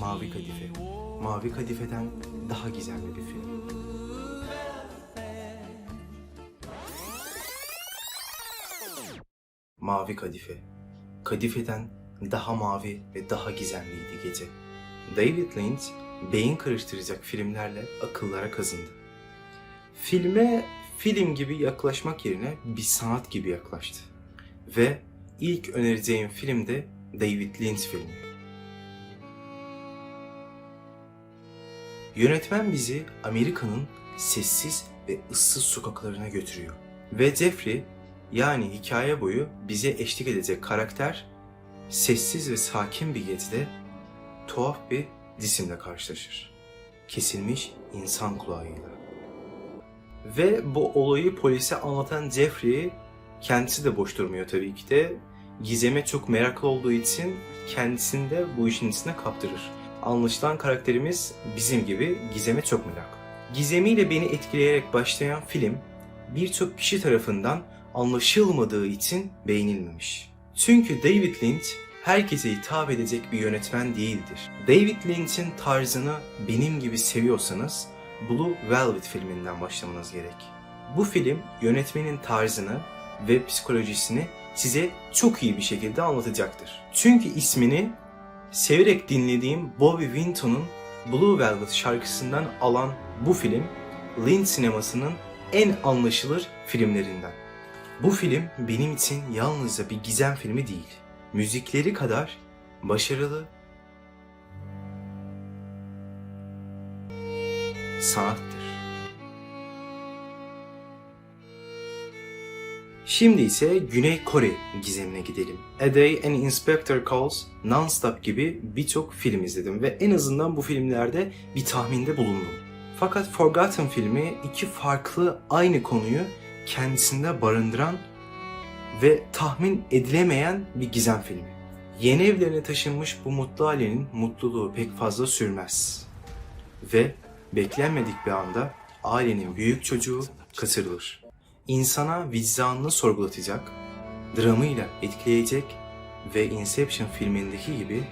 Mavi Kadife. Mavi Kadife'den daha gizemli bir film. Mavi Kadife. Kadifeden daha mavi ve daha gizemliydi gece. David Lynch beyin karıştıracak filmlerle akıllara kazındı. Filme film gibi yaklaşmak yerine bir sanat gibi yaklaştı. Ve ilk önereceğim film de David Lynch filmi. Yönetmen bizi Amerika'nın sessiz ve ıssız sokaklarına götürüyor. Ve Jeffrey yani hikaye boyu bize eşlik edecek karakter sessiz ve sakin bir gecede tuhaf bir cisimle karşılaşır. Kesilmiş insan kulağıyla. Ve bu olayı polise anlatan Jeffrey kendisi de boş durmuyor tabii ki de. Gizeme çok meraklı olduğu için kendisini de bu işin içine kaptırır. Anlaşılan karakterimiz bizim gibi Gizem'e çok meraklı. Gizemiyle beni etkileyerek başlayan film birçok kişi tarafından anlaşılmadığı için beğenilmemiş. Çünkü David Lynch herkese hitap edecek bir yönetmen değildir. David Lynch'in tarzını benim gibi seviyorsanız Blue Velvet filminden başlamanız gerek. Bu film yönetmenin tarzını ve psikolojisini size çok iyi bir şekilde anlatacaktır. Çünkü ismini severek dinlediğim Bobby Winton'un Blue Velvet şarkısından alan bu film, Lynch sinemasının en anlaşılır filmlerinden. Bu film benim için yalnızca bir gizem filmi değil. Müzikleri kadar başarılı sanattır. Şimdi ise Güney Kore gizemine gidelim. A Day and Inspector Calls, Non-Stop gibi birçok film izledim ve en azından bu filmlerde bir tahminde bulundum. Fakat Forgotten filmi iki farklı aynı konuyu kendisinde barındıran ve tahmin edilemeyen bir gizem filmi. Yeni evlerine taşınmış bu mutlu ailenin mutluluğu pek fazla sürmez. Ve beklenmedik bir anda ailenin büyük çocuğu kaçırılır. İnsana vicdanını sorgulatacak, dramıyla etkileyecek ve Inception filmindeki gibi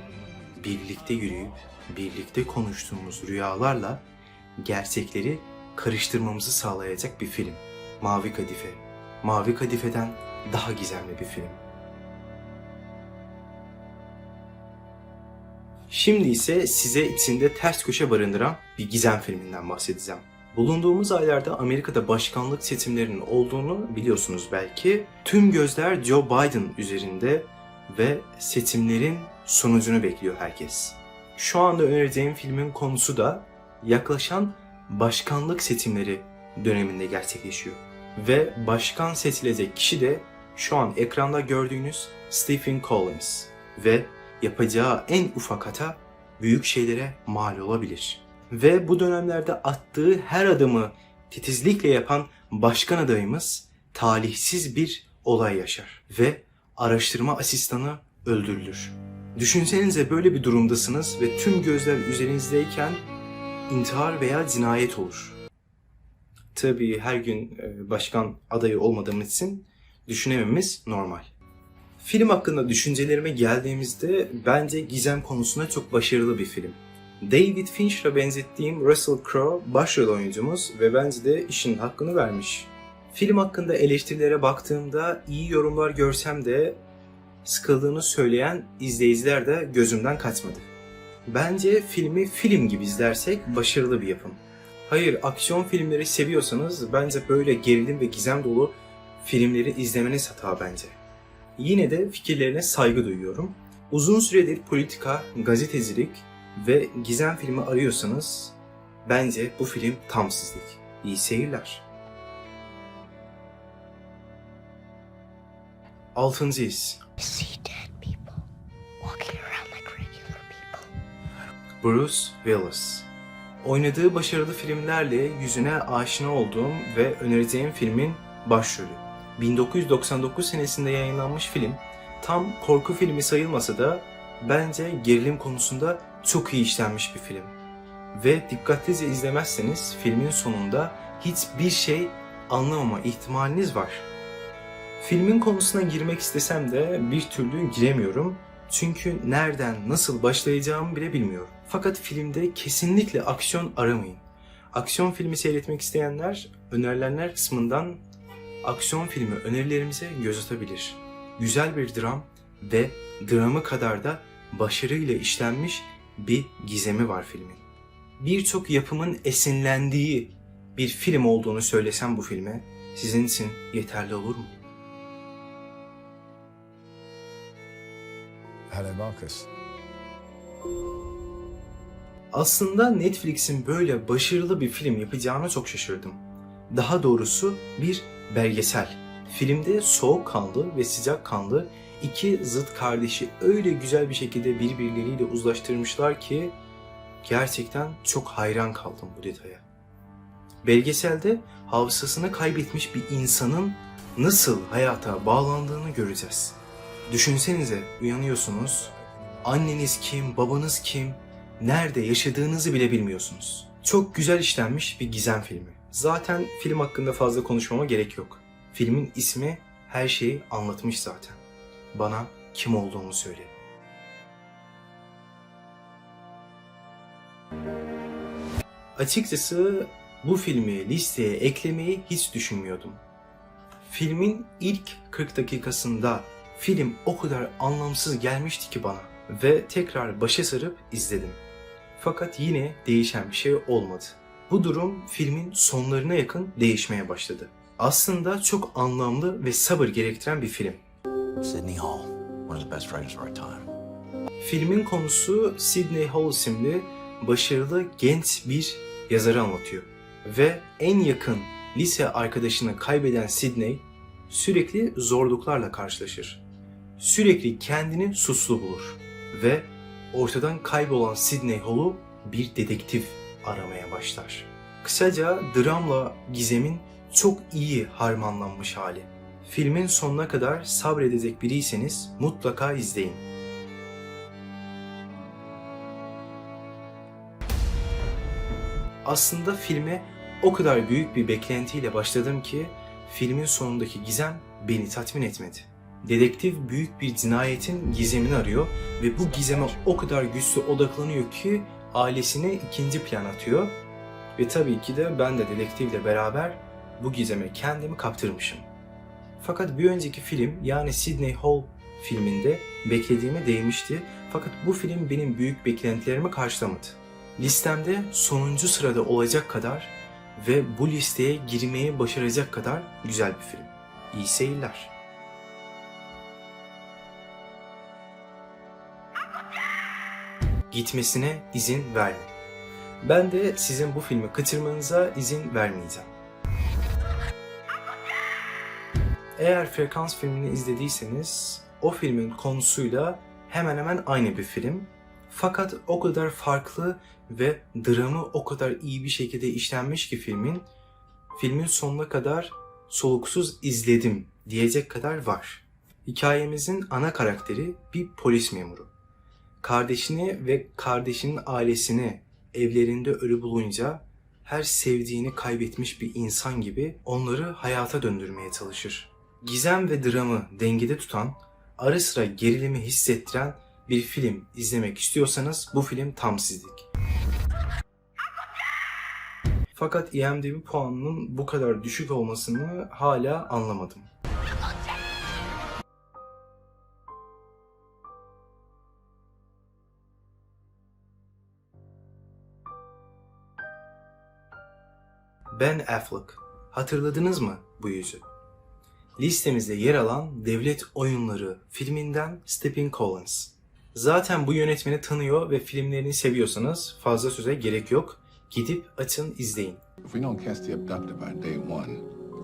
birlikte yürüyüp birlikte konuştuğumuz rüyalarla gerçekleri karıştırmamızı sağlayacak bir film. Mavi Kadife. Mavi Kadife'den daha gizemli bir film. Şimdi ise size içinde ters köşe barındıran bir gizem filminden bahsedeceğim. Bulunduğumuz aylarda Amerika'da başkanlık seçimlerinin olduğunu biliyorsunuz belki. Tüm gözler Joe Biden üzerinde ve seçimlerin sonucunu bekliyor herkes. Şu anda önereceğim filmin konusu da yaklaşan başkanlık seçimleri döneminde gerçekleşiyor. Ve başkan seçilecek kişi de şu an ekranda gördüğünüz Stephen Collins ve yapacağı en ufak hata büyük şeylere mal olabilir. Ve bu dönemlerde attığı her adımı titizlikle yapan başkan adayımız talihsiz bir olay yaşar ve araştırma asistanı öldürülür. Düşünsenize böyle bir durumdasınız ve tüm gözler üzerinizdeyken intihar veya cinayet olur. Tabii her gün e, başkan adayı olmadığımız için düşünememiz normal. Film hakkında düşüncelerime geldiğimizde bence gizem konusunda çok başarılı bir film. David Fincher'a benzettiğim Russell Crowe başrol oyuncumuz ve bence de işin hakkını vermiş. Film hakkında eleştirilere baktığımda iyi yorumlar görsem de sıkıldığını söyleyen izleyiciler de gözümden kaçmadı. Bence filmi film gibi izlersek başarılı bir yapım. Hayır, aksiyon filmleri seviyorsanız bence böyle gerilim ve gizem dolu filmleri izlemeniz hata bence. Yine de fikirlerine saygı duyuyorum. Uzun süredir politika, gazetecilik ve gizem filmi arıyorsanız bence bu film tam sizlik. İyi seyirler. Altıncı his. Bruce Willis. Oynadığı başarılı filmlerle yüzüne aşina olduğum ve önereceğim filmin başrolü. 1999 senesinde yayınlanmış film tam korku filmi sayılmasa da bence gerilim konusunda çok iyi işlenmiş bir film. Ve dikkatlice izlemezseniz filmin sonunda hiçbir şey anlamama ihtimaliniz var. Filmin konusuna girmek istesem de bir türlü giremiyorum. Çünkü nereden nasıl başlayacağımı bile bilmiyorum. Fakat filmde kesinlikle aksiyon aramayın. Aksiyon filmi seyretmek isteyenler önerilenler kısmından aksiyon filmi önerilerimize göz atabilir. Güzel bir dram ve dramı kadar da başarıyla işlenmiş bir gizemi var filmin. Birçok yapımın esinlendiği bir film olduğunu söylesem bu filme sizin için yeterli olur mu? Hello, Marcus. Aslında Netflix'in böyle başarılı bir film yapacağına çok şaşırdım. Daha doğrusu bir belgesel. Filmde soğukkanlı ve sıcakkanlı iki zıt kardeşi öyle güzel bir şekilde birbirleriyle uzlaştırmışlar ki gerçekten çok hayran kaldım bu detaya. Belgeselde hafızasını kaybetmiş bir insanın nasıl hayata bağlandığını göreceğiz. Düşünsenize uyanıyorsunuz. Anneniz kim, babanız kim, nerede yaşadığınızı bile bilmiyorsunuz. Çok güzel işlenmiş bir gizem filmi. Zaten film hakkında fazla konuşmama gerek yok. Filmin ismi her şeyi anlatmış zaten. Bana kim olduğumu söyle. Açıkçası bu filmi listeye eklemeyi hiç düşünmüyordum. Filmin ilk 40 dakikasında film o kadar anlamsız gelmişti ki bana ve tekrar başa sarıp izledim. Fakat yine değişen bir şey olmadı. Bu durum filmin sonlarına yakın değişmeye başladı. Aslında çok anlamlı ve sabır gerektiren bir film. Sydney Hall, one of the best writers of our time. Filmin konusu Sidney Hall isimli başarılı genç bir yazarı anlatıyor. Ve en yakın lise arkadaşını kaybeden Sidney sürekli zorluklarla karşılaşır. Sürekli kendini suçlu bulur ve ortadan kaybolan Sidney Hall'u bir dedektif aramaya başlar. Kısaca dramla gizemin çok iyi harmanlanmış hali. Filmin sonuna kadar sabredecek biriyseniz mutlaka izleyin. Aslında filme o kadar büyük bir beklentiyle başladım ki filmin sonundaki gizem beni tatmin etmedi. Dedektif büyük bir cinayetin gizemini arıyor ve bu gizeme o kadar güçlü odaklanıyor ki ailesini ikinci plan atıyor. Ve tabii ki de ben de dedektifle beraber bu gizeme kendimi kaptırmışım. Fakat bir önceki film yani Sidney Hall filminde beklediğime değmişti. Fakat bu film benim büyük beklentilerimi karşılamadı. Listemde sonuncu sırada olacak kadar ve bu listeye girmeyi başaracak kadar güzel bir film. İyi seyirler. Gitmesine izin verme. Ben de sizin bu filmi kaçırmanıza izin vermeyeceğim. Eğer Frekans filmini izlediyseniz o filmin konusuyla hemen hemen aynı bir film. Fakat o kadar farklı ve dramı o kadar iyi bir şekilde işlenmiş ki filmin filmin sonuna kadar soluksuz izledim diyecek kadar var. Hikayemizin ana karakteri bir polis memuru. Kardeşini ve kardeşinin ailesini evlerinde ölü bulunca her sevdiğini kaybetmiş bir insan gibi onları hayata döndürmeye çalışır. Gizem ve dramı dengede tutan, ara sıra gerilimi hissettiren bir film izlemek istiyorsanız bu film tam sizlik. Fakat IMDb puanının bu kadar düşük olmasını hala anlamadım. Ben Affleck. Hatırladınız mı bu yüzü? Listemizde yer alan Devlet Oyunları filminden Stephen Collins. Zaten bu yönetmeni tanıyor ve filmlerini seviyorsanız fazla söze gerek yok. Gidip açın izleyin. If we don't catch the abductor by day one,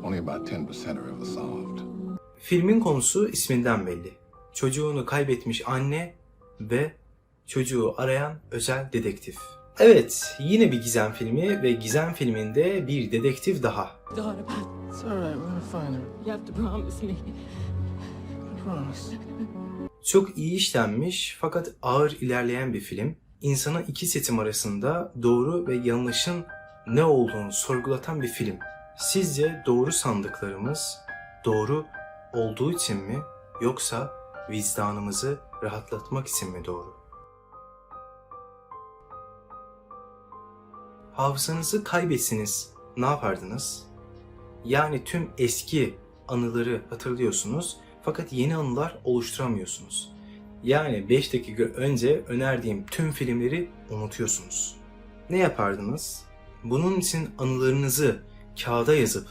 only about 10% are ever solved. Filmin konusu isminden belli. Çocuğunu kaybetmiş anne ve çocuğu arayan özel dedektif. Evet, yine bir gizem filmi ve gizem filminde bir dedektif daha. Daughter, It's all right. We're gonna find her. you have to promise me. I promise. Çok iyi işlenmiş fakat ağır ilerleyen bir film. İnsana iki seçim arasında doğru ve yanlışın ne olduğunu sorgulatan bir film. Sizce doğru sandıklarımız doğru olduğu için mi yoksa vicdanımızı rahatlatmak için mi doğru? Hafızanızı kaybetsiniz ne yapardınız? Yani tüm eski anıları hatırlıyorsunuz fakat yeni anılar oluşturamıyorsunuz. Yani 5 dakika önce önerdiğim tüm filmleri unutuyorsunuz. Ne yapardınız? Bunun için anılarınızı kağıda yazıp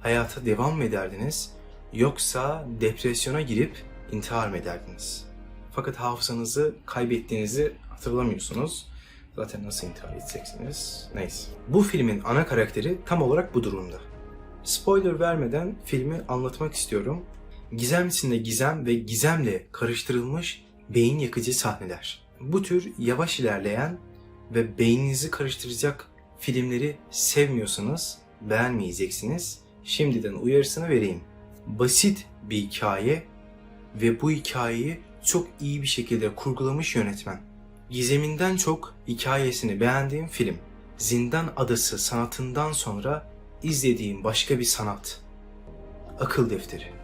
hayata devam mı ederdiniz yoksa depresyona girip intihar mı ederdiniz? Fakat hafızanızı kaybettiğinizi hatırlamıyorsunuz. Zaten nasıl intihar edeceksiniz? Neyse. Bu filmin ana karakteri tam olarak bu durumda. Spoiler vermeden filmi anlatmak istiyorum. Gizem içinde gizem ve gizemle karıştırılmış beyin yakıcı sahneler. Bu tür yavaş ilerleyen ve beyninizi karıştıracak filmleri sevmiyorsanız beğenmeyeceksiniz. Şimdiden uyarısını vereyim. Basit bir hikaye ve bu hikayeyi çok iyi bir şekilde kurgulamış yönetmen. Gizeminden çok hikayesini beğendiğim film. Zindan Adası sanatından sonra izlediğim başka bir sanat. Akıl Defteri.